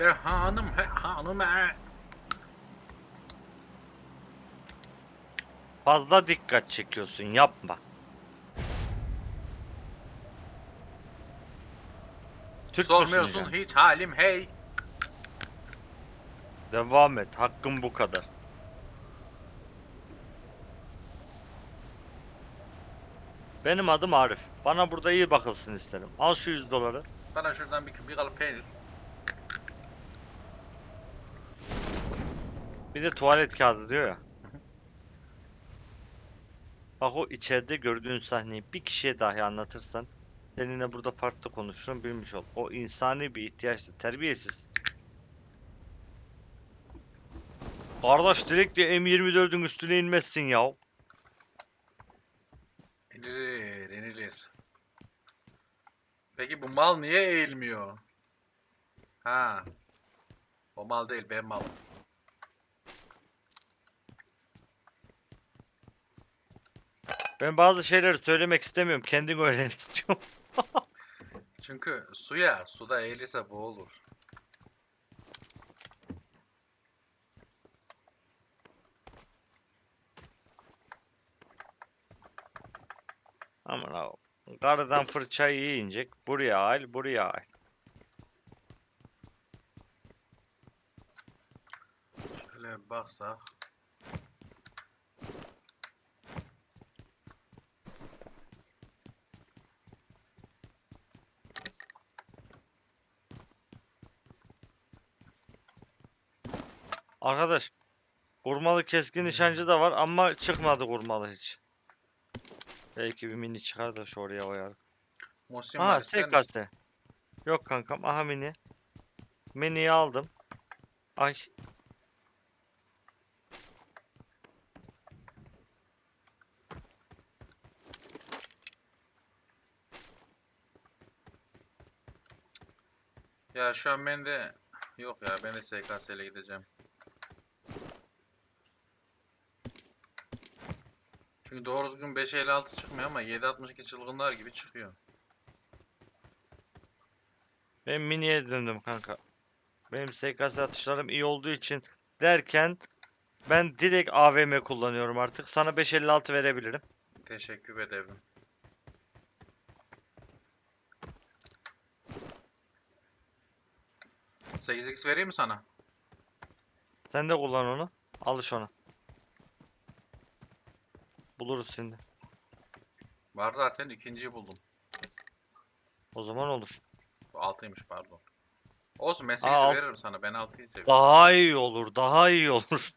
De hanım he hanım he. Fazla dikkat çekiyorsun yapma. Türk müsün Sormuyorsun hocam? hiç halim hey. Devam et. Hakkın bu kadar. Benim adım Arif. Bana burada iyi bakılsın isterim. Al şu 100 doları. Bana şuradan bir, bir kalıp peynir. Bir de tuvalet kağıdı diyor ya. Bak o içeride gördüğün sahneyi bir kişiye dahi anlatırsan seninle burada farklı konuşurum bilmiş ol. O insani bir ihtiyaçtı. Terbiyesiz. Kardeş direkt de M24'ün üstüne inmezsin ya. İnilir inilir. Peki bu mal niye eğilmiyor? Ha. O mal değil benim malım. Ben bazı şeyleri söylemek istemiyorum. Kendin öğren istiyorum. Çünkü suya suda eğilirse boğulur. Aman abi. Karıdan fırçayı yiyecek. Buraya al, buraya al. Şöyle baksak. Arkadaş, kurmalı keskin nişancı da var ama çıkmadı kurmalı hiç. Belki bir mini çıkar da şu oraya koyar. Muhsin Aha? SKS. Yok kankam, aha mini. Mini'yi aldım. Ay. Ya şu an ben de yok ya ben de SKS ile gideceğim. Çünkü doğru düzgün 556 çıkmıyor ama 762 çılgınlar gibi çıkıyor. Ben miniye döndüm kanka. Benim SKS atışlarım iyi olduğu için derken ben direkt AVM kullanıyorum artık. Sana 556 verebilirim. Teşekkür ederim. Sekiz x vereyim mi sana? Sen de kullan onu. Alış ona. Buluruz şimdi. Var zaten ikinciyi buldum. O zaman olur. Bu 6'ymış pardon. Olsun ben Aa, 8'i alt- veririm sana. Ben 6'yı seviyorum. Daha iyi olur, daha iyi olur.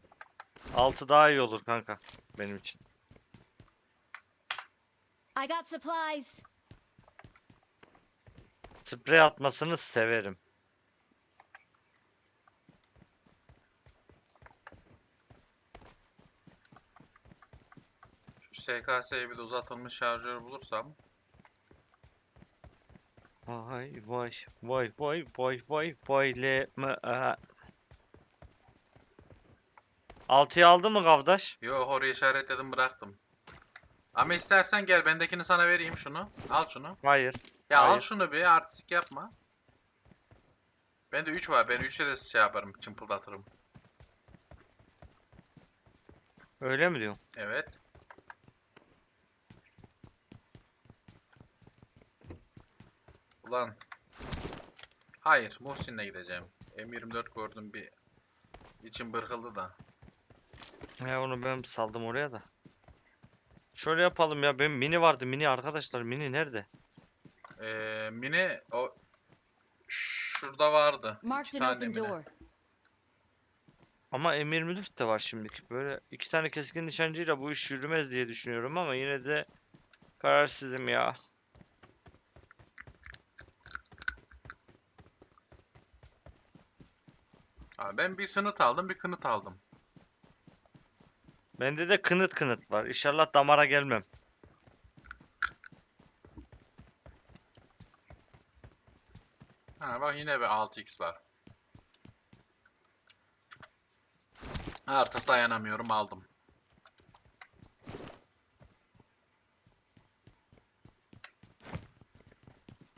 6 daha iyi olur kanka benim için. I got supplies. Sprey atmasını severim. SKS'ye bir de uzatılmış şarjör bulursam. Vay vay vay vay vay vay vay le me a. 6'yı aldı mı kardeş? Yok oraya işaretledim bıraktım. Ama istersen gel bendekini sana vereyim şunu. Al şunu. Hayır. Ya al Hayır. şunu bir artistik yapma. Bende 3 var. Ben 3'e de şey yaparım. Çımpıldatırım. Öyle mi diyorsun? Evet. Ulan. Hayır. Muhsin'le gideceğim. M24 gördüm bir. İçim bırkıldı da. Ya onu ben saldım oraya da. Şöyle yapalım ya. Benim mini vardı. Mini arkadaşlar. Mini nerede? Ee, mini o şurada vardı. İki tane mini. door. Ama M24 de var şimdiki. Böyle iki tane keskin nişancıyla bu iş yürümez diye düşünüyorum ama yine de kararsızım ya. Abi ben bir sınıt aldım, bir kınıt aldım. Bende de kınıt kınıt var. İnşallah damara gelmem. Ha bak yine bir 6x var. Artık dayanamıyorum aldım.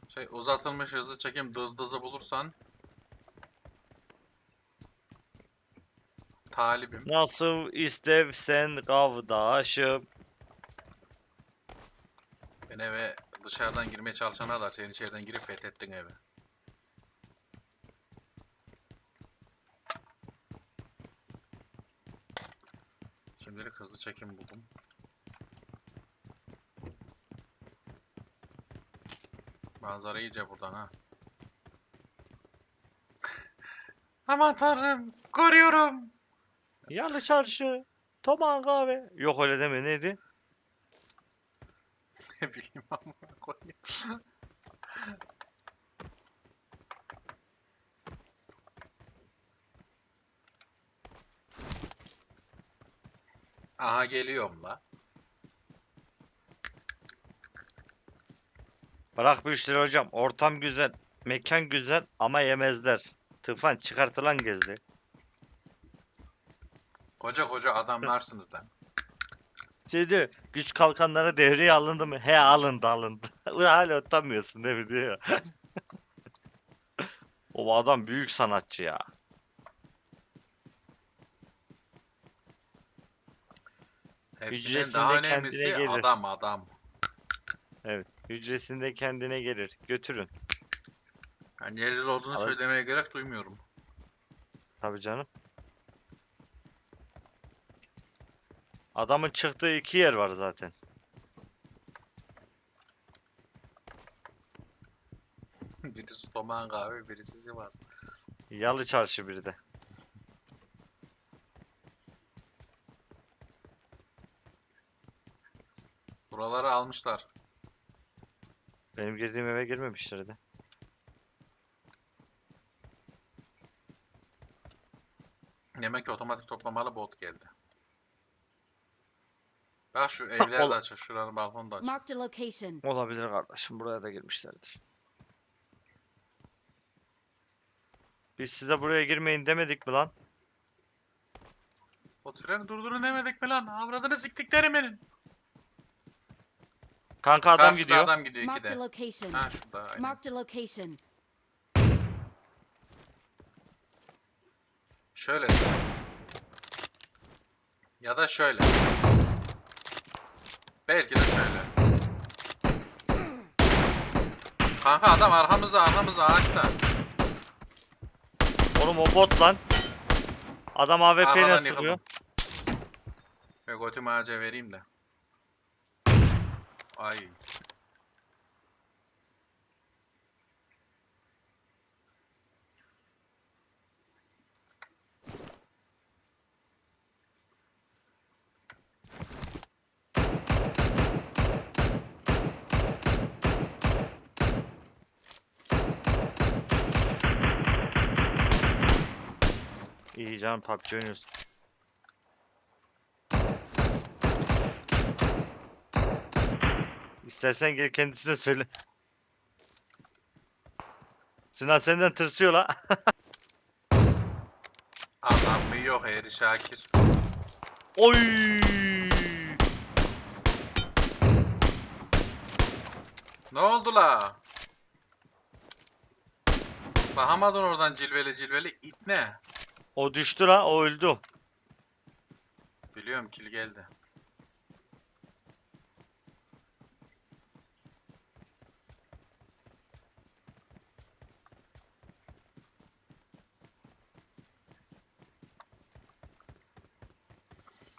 Şey uzatılmış hızlı çekim dız dızı bulursan talibim. Nasıl istevsen kavdaşım. Ben eve dışarıdan girmeye çalışana da sen içeriden girip fethettin evi. Şimdilik hızlı çekim buldum. Manzara iyice buradan ha. Aman tanrım, koruyorum. Yalı çarşı. Toman kahve. Yok öyle deme neydi? Ne bileyim amına koyayım. Aha geliyorum la. Bırak bu işleri hocam. Ortam güzel. Mekan güzel ama yemezler. Tufan çıkartılan gezdi. Koca koca adamlarsınız lan. Şey diyor, güç kalkanları devreye alındı mı? He alındı alındı. Hala utanmıyorsun değil mi diyor. o adam büyük sanatçı ya. Hepsinden Hücresinde daha kendine önemlisi gelir. adam adam. Evet. Hücresinde kendine gelir. Götürün. Yani yerli olduğunu Abi- söylemeye gerek duymuyorum. Tabii canım. Adamın çıktığı iki yer var zaten. birisi Toman kahve, birisi Sivas. Yalı çarşı biri de. Buraları almışlar. Benim girdiğim eve girmemişler de. Demek ki otomatik toplamalı bot geldi. Bak şu evler Ol- de açık, şuranın balkonu da açık. Marked a location. Olabilir kardeşim. Buraya da girmişlerdir. Biz size buraya girmeyin demedik mi lan? O treni durdurun demedik mi lan? Avradını siktiklerimin. Kanka adam Karşıda gidiyor. adam gidiyor Marked a ikide. location. Ha şurada aynen. Marked a location. Şöyle. Ya da şöyle. Belki de şöyle. Kanka adam arkamızda arkamızda ağaçta. Oğlum o bot lan. Adam AWP ile Arkadan sıkıyor. yıkıldım. Ve götümü ağaca vereyim de. Ay. İyi canım PUBG oynuyorsun. İstersen gel kendisine söyle. Sinan senden tırsıyor la. Adam mı yok Eri Şakir. Oy! Ne oldu la? Bahamadın oradan cilveli cilveli it ne? O düştü la, o öldü. Biliyorum kil geldi.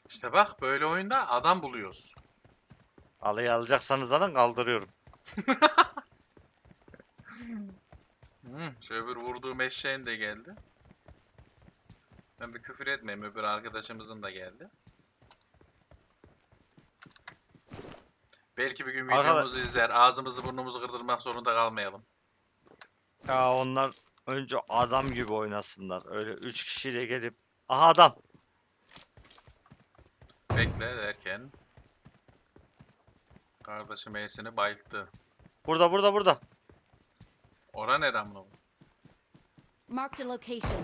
İşte bak böyle oyunda adam buluyoruz. Alayı alacaksanız alın kaldırıyorum. Hı, şu öbür vurduğum eşeğin de geldi. Ben bir küfür etmeyeyim öbür arkadaşımızın da geldi. Belki bir gün Arkadaş- videomuzu izler, ağzımızı burnumuzu kırdırmak zorunda kalmayalım. Ya onlar önce adam gibi oynasınlar. Öyle 3 kişiyle gelip Aha adam. Bekle derken kardeşim Ersin'i bayılttı. Burada burada burada. Ora ne lan bu? Marked a location.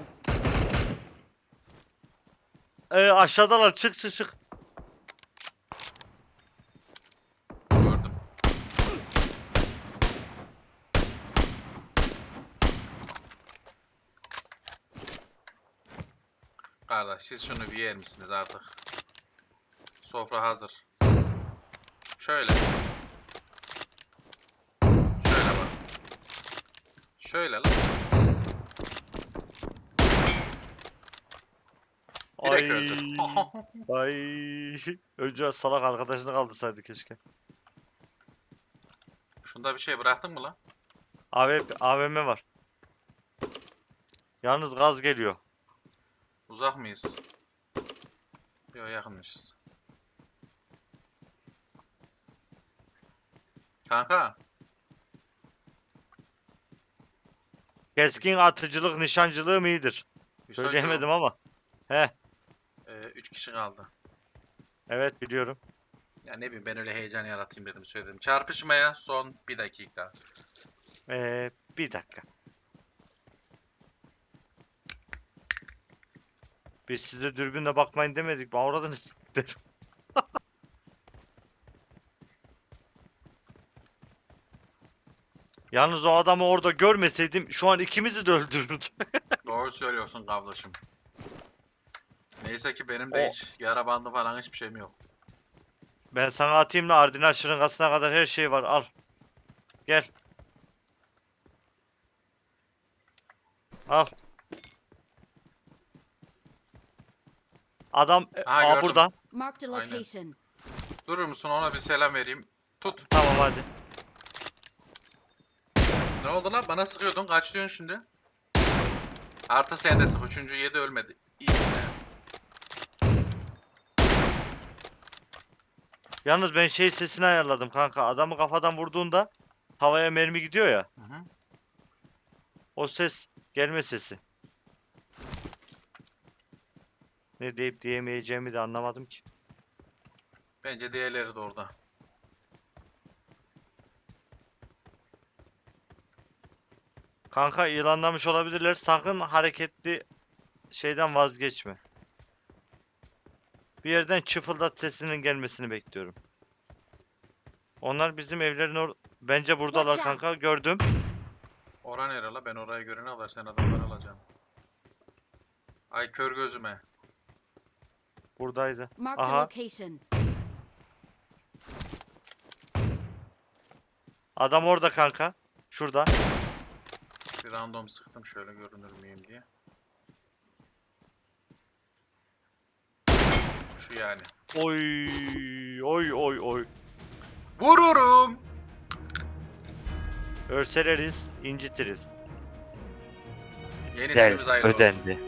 Ee, aşağıdalar çık çık çık. Gördüm. Kardeş siz şunu bir yer misiniz artık? Sofra hazır. Şöyle. Şöyle bak. Şöyle lan. Direkt öldü. Ay. Önce salak arkadaşını kaldırsaydı keşke. Şunda bir şey bıraktın mı lan? AV, AVM var. Yalnız gaz geliyor. Uzak mıyız? Yok yakınmışız. Kanka. Keskin atıcılık, nişancılığım iyidir. Hüsnü Söyleyemedim ama. He, 3 kişi kaldı. evet biliyorum. Ya ne bileyim ben öyle heyecan yaratayım dedim söyledim. Çarpışmaya son bir dakika. Ee, bir dakika. Biz size dürbünle bakmayın demedik mi? Avradını s**lerim. Yalnız o adamı orada görmeseydim şu an ikimizi de öldürürdü. Doğru söylüyorsun kardeşim. Neyse ki benim de hiç yara bandı falan hiçbir şeyim yok. Ben sana atayım da Ardina şırıngasına kadar her şey var. Al. Gel. Al. Adam e, Aha, aa, gördüm. burada. Marked a Aynen. location. Durur musun ona bir selam vereyim. Tut. Tamam hadi. Ne oldu lan? Bana sıkıyordun. Kaç diyorsun şimdi? Artı sen de sık. Üçüncü yedi ölmedi. İyi. be. Yalnız ben şey sesini ayarladım kanka. Adamı kafadan vurduğunda havaya mermi gidiyor ya. Hı hı. O ses gelme sesi. Ne deyip diyemeyeceğimi de anlamadım ki. Bence diğerleri de orada. Kanka yılanlamış olabilirler. Sakın hareketli şeyden vazgeçme. Bir yerden çıfıldat sesinin gelmesini bekliyorum. Onlar bizim evlerin or... Bence buradalar kanka. Gördüm. Ora nere la? Ben oraya görene kadar sen adamları alacaksın. Ay kör gözüme. Buradaydı. Aha. Adam orada kanka. Şurada. Bir random sıktım şöyle görünür müyüm diye. Şu yani. Oy oy oy oy. Vururum. Örseleriz, incitiriz. Yeni Del ismimiz hayırlı olsun. ödendi.